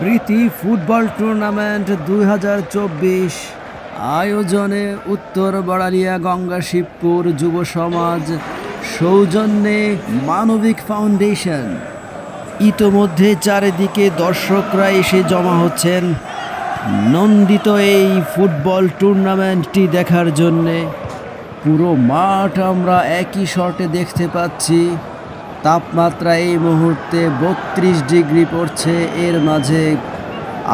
প্রীতি football tournament দু হাজার চব্বিশ। আয়োজনে উত্তর বড়ালিয়া গঙ্গা শিবপুর যুব সমাজ সৌজন্যে মানবিক ফাউন্ডেশন। ইতোমধ্যে চারিদিকে দর্শকরা এসে জমা হচ্ছেন। নন্দিত এই ফুটবল টুর্নামেন্টটি দেখার জন্যে। পুরো মাঠ আমরা একই শর্টে দেখতে পাচ্ছি। তাপমাত্রা এই মুহূর্তে বত্রিশ ডিগ্রি পড়ছে। এর মাঝে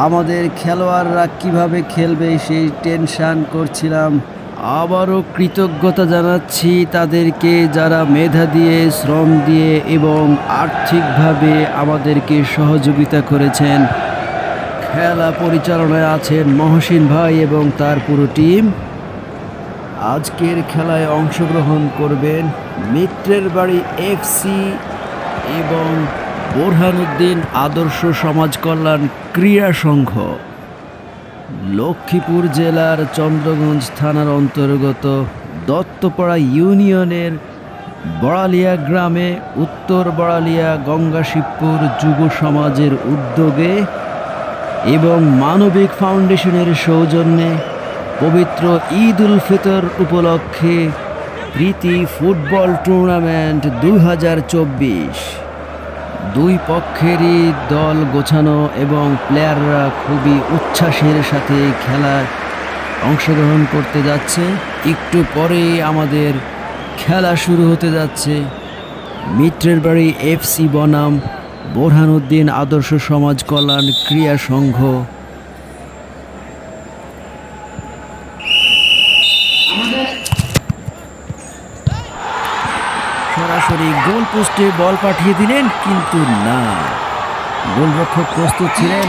আমাদের খেলোয়াড়রা কীভাবে খেলবে সেই টেনশান করছিলাম। আবারও কৃতজ্ঞতা জানাচ্ছি তাদেরকে যারা মেধা দিয়ে, শ্রম দিয়ে এবং আর্থিকভাবে আমাদেরকে সহযোগিতা করেছেন। খেলা পরিচালনায় আছেন মহসিন ভাই এবং তার পুরো টিম। আজকের খেলায় অংশগ্রহণ করবেন মিত্রের বাড়ি এফসি এবং বোরহানুদ্দিন আদর্শ সমাজ কল্যাণ ক্রীড়া সংঘ। লক্ষ্মীপুর জেলার চন্দ্রগঞ্জ থানার অন্তর্গত দত্তপাড়া ইউনিয়নের বড়ালিয়া গ্রামে উত্তর বড়ালিয়া গঙ্গা শিবপুর যুব সমাজের উদ্যোগে এবং মানবিক ফাউন্ডেশনের সৌজন্যে পবিত্র ঈদ উল ফিতর উপলক্ষে প্রীতি ফুটবল টুর্নামেন্ট দুই হাজার চব্বিশ। দুই পক্ষেরই দল গোছানো এবং প্লেয়াররা খুবই উচ্ছ্বাসের সাথে খেলায় অংশগ্রহণ করতে যাচ্ছে। একটু পরে আমাদের খেলা শুরু হতে যাচ্ছে। মিত্রের বাড়ি এফসি বনাম, বোরহানুদ্দিন আদর্শ সমাজ কল্যাণ ক্রিয়া সংঘ সরাসরি গোল পোস্টে বল পাঠিয়ে দিলেন, কিন্তু না। গোলরক্ষক প্রস্তুত ছিলেন।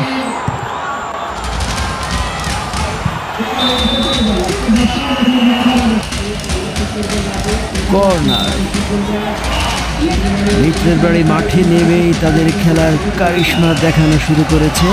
মিত্রের বাড়ি মাঠে নেমেই তাদের খেলার কারিশমা দেখানো শুরু করেছে।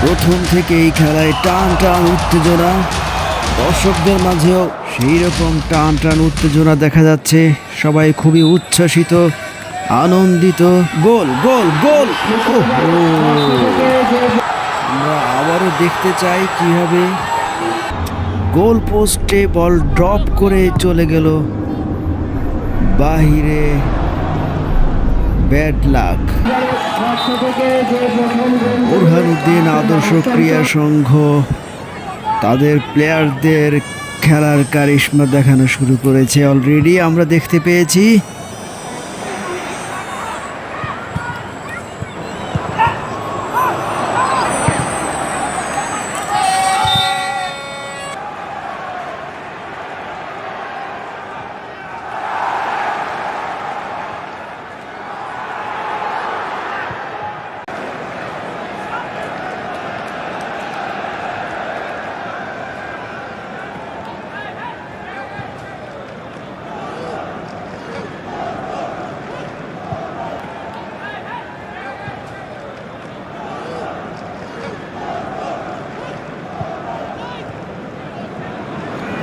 প্রথম থেকে এই খেলায় টান টান উত্তেজনা। দর্শকদের মাঝেও সেই রকম টান টান উত্তেজনা দেখা যাচ্ছে। সবাই খুবই উচ্ছ্বাসিত, আনন্দিত। গোল গোল গোল! আমরা আবারও দেখতে চাই কীভাবে গোল পোস্টে বল ড্রপ করে চলে গেল। বাহিরে ব্যাড লাক। বুরহানুদ্দিন আদর্শ ক্রিয়া সংঘ, তাদের প্লেয়ারদের খেলার কারিশ্মা দেখানো শুরু করেছে অলরেডি আমরা দেখতে পেয়েছি।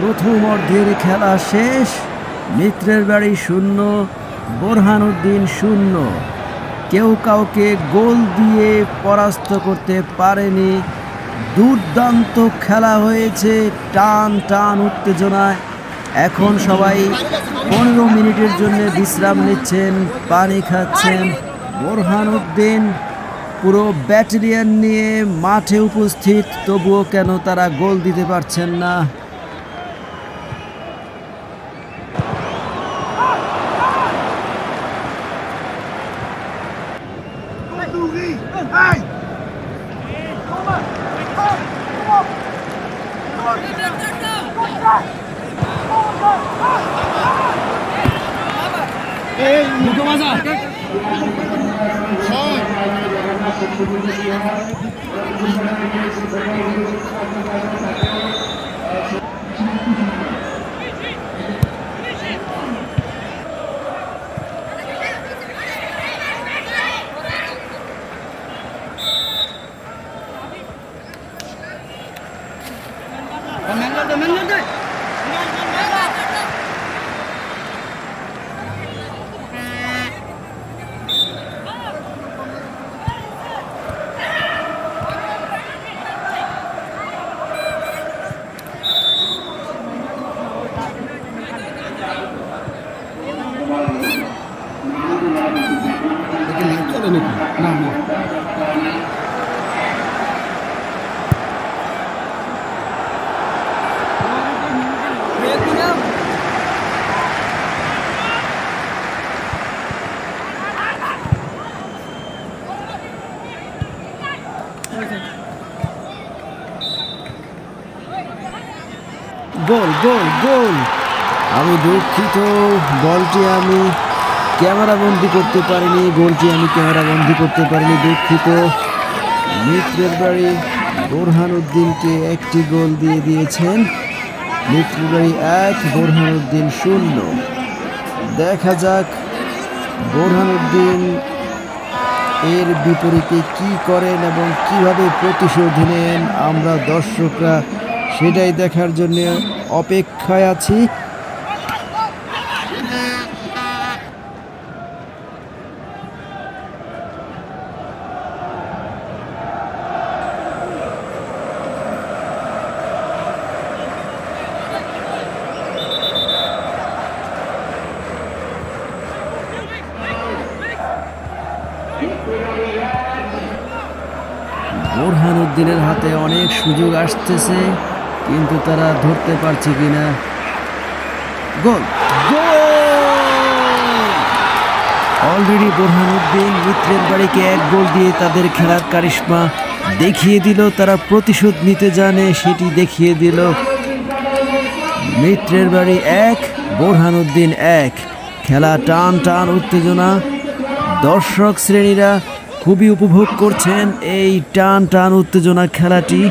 প্রথম অর্ধের খেলা শেষ। মিত্রের বাড়ি শূন্য, বোরহানুদ্দিন শূন্য। কেউ কাউকে গোল দিয়ে পরাস্ত করতে পারেনি। দুর্দান্ত খেলা হয়েছে টান টান উত্তেজনায়। এখন সবাই পনেরো মিনিটের জন্য বিশ্রাম নিচ্ছেন, পানি খাচ্ছেন। বোরহানুদ্দিন পুরো ব্যাটালিয়ান নিয়ে মাঠে উপস্থিত, তবুও কেন তারা গোল দিতে পারছেন না? Nouri! Ai! Toma! Ei, Miguel Mazar! গোল গোল গোল। আমি দুঃখিত, বলটি আমি ক্যামেরা বন্দি করতে পারিনি, গোলটি আমি ক্যামেরা বন্দি করতে পারিনি, দুঃখিত। মিত্রের বাড়ি বোরহান উদ্দিনকে একটি গোল দিয়ে দিয়েছেন। মিত্রের বাড়ি এক বোরহান উদ্দিন শূন্য। দেখা যাক বোরহান উদ্দিন এর বিপরীতে কি করেন এবং কীভাবে প্রতিশোধ নেন আমরা দর্শকরা, সেটাই দেখার জন্য অপেক্ষায় আছি। বোরহান উদ্দিনের হাতে অনেক সুযোগ আসতেছে। কিন্তু তারা ধরতে পারছে কিনা। গোল অলরেডি বোরহান উদ্দিন মিত্রের বাড়িকে এক গোল দিয়ে তাদের খেলার কারিশ্মা দেখিয়ে দিল। তারা প্রতিশোধ নিতে জানে, সেটি দেখিয়ে দিল। মিত্রের বাড়ি এক বোরহান উদ্দিন এক। খেলা টান টান, উত্তেজনা। দর্শক শ্রেণীরা খুবই উপভোগ করছেন এই টান টান, উত্তেজনা খেলাটি।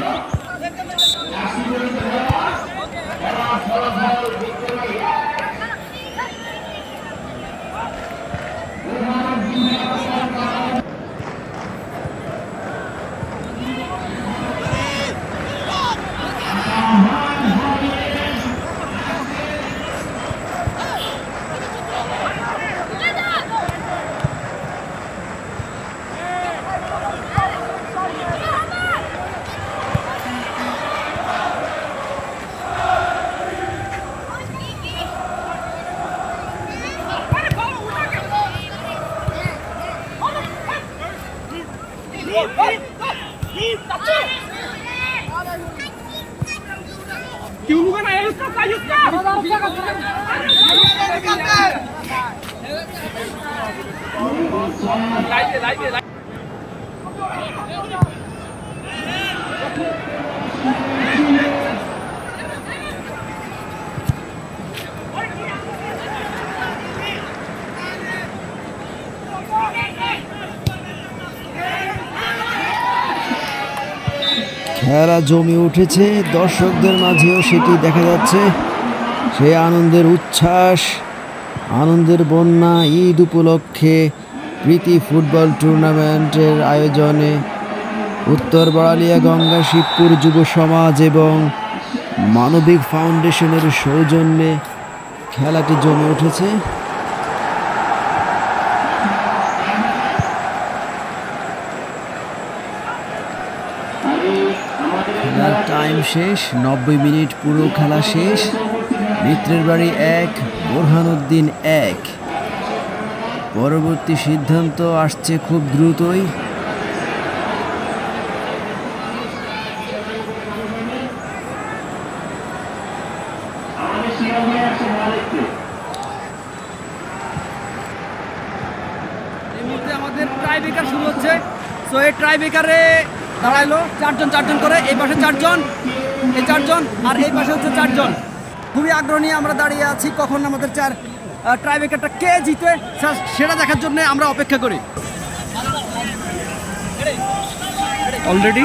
খেলা জমে উঠেছে। দর্শকদের মাঝেও সেটি দেখা যাচ্ছে। সেই আনন্দের উচ্ছ্বাস, আনন্দের বন্যা ঈদ উপলক্ষে প্রীতি ফুটবল টুর্নামেন্টের আয়োজনে উত্তর বাড়ালিয়া গঙ্গা শিবপুর যুব সমাজ এবং মানবিক ফাউন্ডেশনের সৌজন্যে খেলাটি জমে উঠেছে। টাইম শেষ, নব্বই মিনিট পুরো খেলা শেষ। মিত্রের বাড়ি এক বোরহানুদ্দিন এক। পরবর্তী সিদ্ধান্ত আসছে খুব দ্রুতই। আমাদের ট্রাই বেকার শুরু হচ্ছে। সো এই ট্রাই দাঁড়াইলো চারজন চারজন করে। এই পাশে চারজন, এই চারজন, আর এই পাশে হচ্ছে চারজন। খুবই আগ্রহ নিয়ে আমরা দাঁড়িয়ে আছি। কখন আমাদের চার ট্রাইবেকারটা কে জিতবে সেটা দেখার জন্য আমরা অপেক্ষা করি। অলরেডি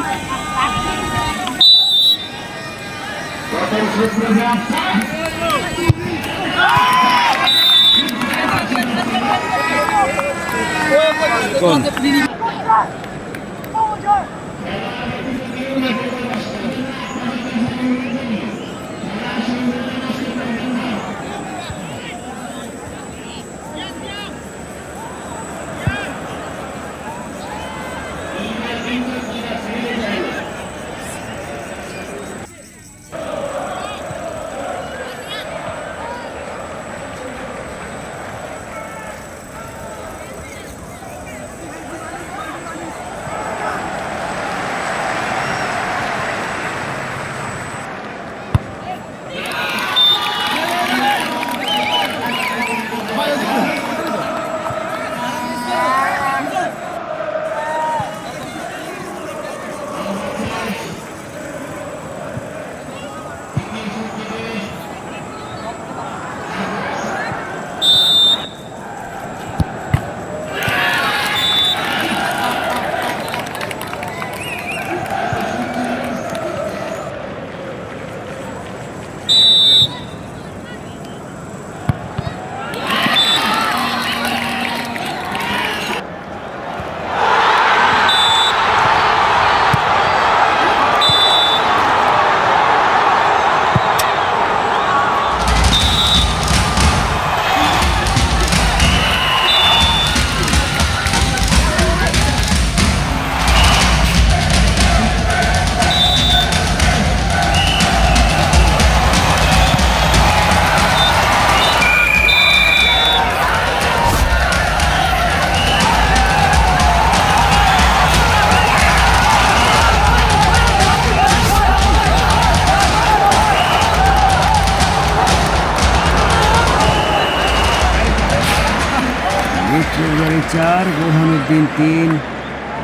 মিত্রের বাড়ি চার, বোরহানুদ্দিন তিন।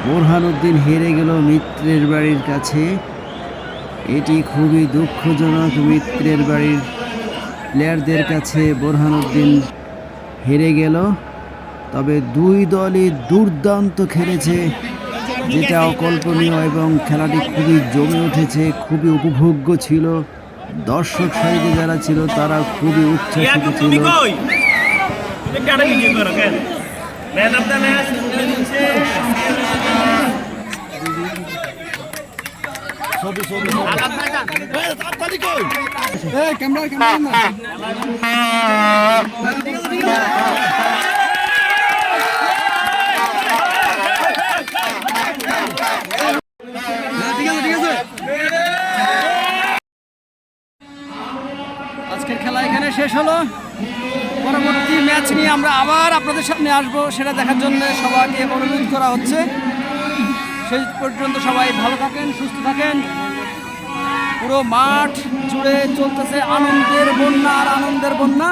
বোরহানুদ্দিন হেরে গেল মিত্রের বাড়ির কাছে। এটি খুবই দুঃখজনক, মিত্রের বাড়ির প্লেয়ারদের কাছে বোরহানুদ্দিন হেরে গেল। তবে দুই দলই দুর্দান্ত খেলেছে, যেটা অকল্পনীয় এবং খেলাটি খুবই জমে উঠেছে, খুবই উপভোগ্য ছিল। দর্শক সারিতে যারা ছিল, তারা খুবই উচ্ছ্বাসিত ছিল। ম্যান অফ দ্য আজকের খেলা এখানে শেষ হলো। ম্যাচ নিয়ে আমরা আবার আপনাদের সামনে আসব। সেটা দেখার জন্য সবাইকে অনুরোধ করা হচ্ছে। সেই পর্যন্ত সবাই ভালো থাকেন, সুস্থ থাকেন। পুরো মাঠ জুড়ে চলতেছে আনন্দের বন্যা আর আনন্দের বন্যা।